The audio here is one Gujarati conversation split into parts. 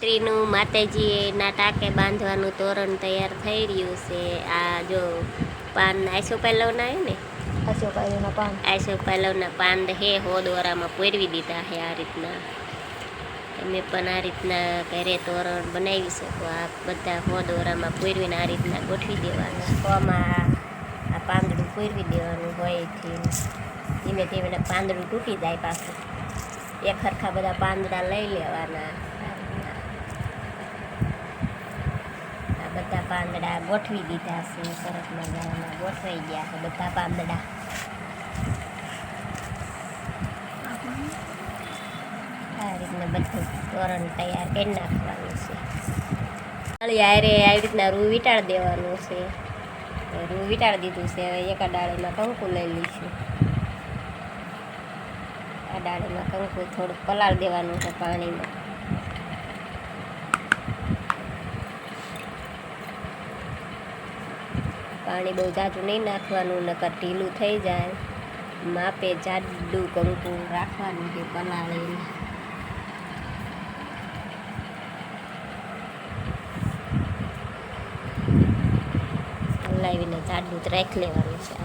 ત્રીનું માતાજીના ટાંકે બાંધવાનું તોરણ તૈયાર થઈ રહ્યું છે. આ જો પાન આઈસો પહેલવના આવ્યું ને? અશોકાયુના પાન. આઈસો પહેલવના પાન હે હો દોરામાં પોરવી દીધા છે આ રીતના. તમે પણ આ રીતના ઘરે તોરણ બનાવી શકો. આ બધા હો દોરામાં પોરવીને આ રીતના ગોઠવી દેવાના. હોમાં આ પાંદડું પોરવી દેવાનું હોયથી ધીમે ધીમે પાંદડું તૂટી જાય પાછું. એક હરખા બધા પાંદડા લઈ લેવાના આ બધા પાંદડા ગોઠવી દીધા છે, સરસ મજાના ગોઠવાઈ ગયા છે બધા પાંદડા. આ રીતના બધું તોરણ તૈયાર કરી નાખવાનું છે. ડાળી હારે આવી રીતના રૂ વીટાળ દેવાનું છે. રૂ વીટાડી દીધું છે, હવે એક ડાળીમાં કંકુ લઈ લઈશું. આ ડાળીમાં કંકુ થોડુંક પલાળ દેવાનું છે પાણીમાં. પાણી બહુ જાજુ નહીં નાખવાનું, નકર ઢીલું થઈ જાય. માપે જાડું કંકુ રાખવાનું કે પલાળીને હલાવીને જાડું જ રાખી લેવાનું છે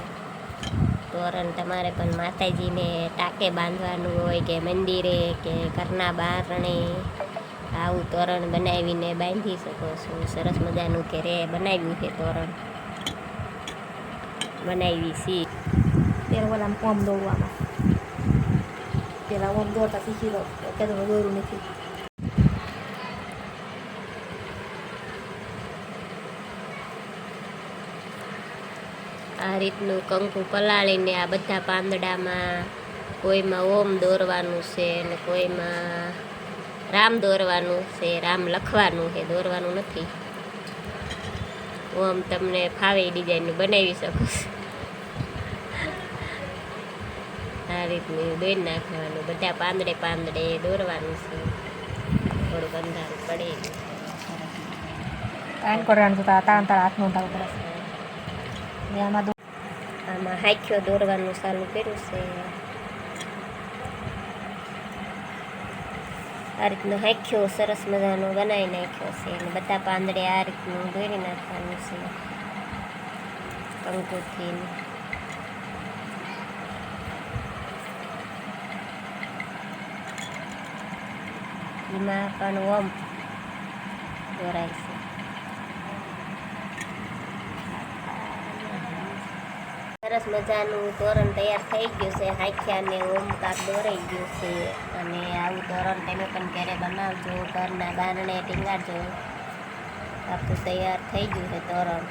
તોરણ તમારે પણ માતાજીને ટાંકે બાંધવાનું હોય કે મંદિરે કે ઘરના બારણે આવું તોરણ બનાવીને બાંધી શકો છો. સરસ મજાનું ઘેરે બનાવ્યું છે તોરણ. બનાવી છે. પેલા ઓલામાં કોમ દોડવામાં. પેલા ઓમ દોડતા શીખી લો, અત્યારે તો દોરું નથી. આ રીતનું કંકુ પલાળીને આ બધા પાંદડામાં કોઈમાં ઓમ દોરવાનું છે ને કોઈમાં રામ દોરવાનું છે, રામ લખવાનું છે, દોરવાનું નથી. ઓમ તમને ફાવે ડિઝાઇનનું બનાવી શકું છો. આ રીતનું દોરી નાખવાનું બધા પાંદડે પાંદડે દોરવાનું છે. થોડુંક અંધારું પડે. કાન કરવાનું તો તાણ તારા હાથ નોંધાવું પડે આમાં આમાં હાખ્યો દોરવાનું ચાલુ કર્યું છે. આ રીતનો હાખ્યો સરસ મજાનો બનાવી નાખ્યો છે અને બધા પાંદડે આ રીતનું દોરી નાખવાનું છે. કંકુથી એમાં પણ ઓમ દોરાય છે. સરસ મજાનું તોરણ તૈયાર થઈ ગયું છે. હાખ્યા ને ઓમકાર દોરાઈ ગયું છે. અને આવું તોરણ તમે પણ ઘરે બનાવજો. ઘરના બારણે ટીંગાડજો. આપણું તૈયાર થઈ ગયું છે તોરણ.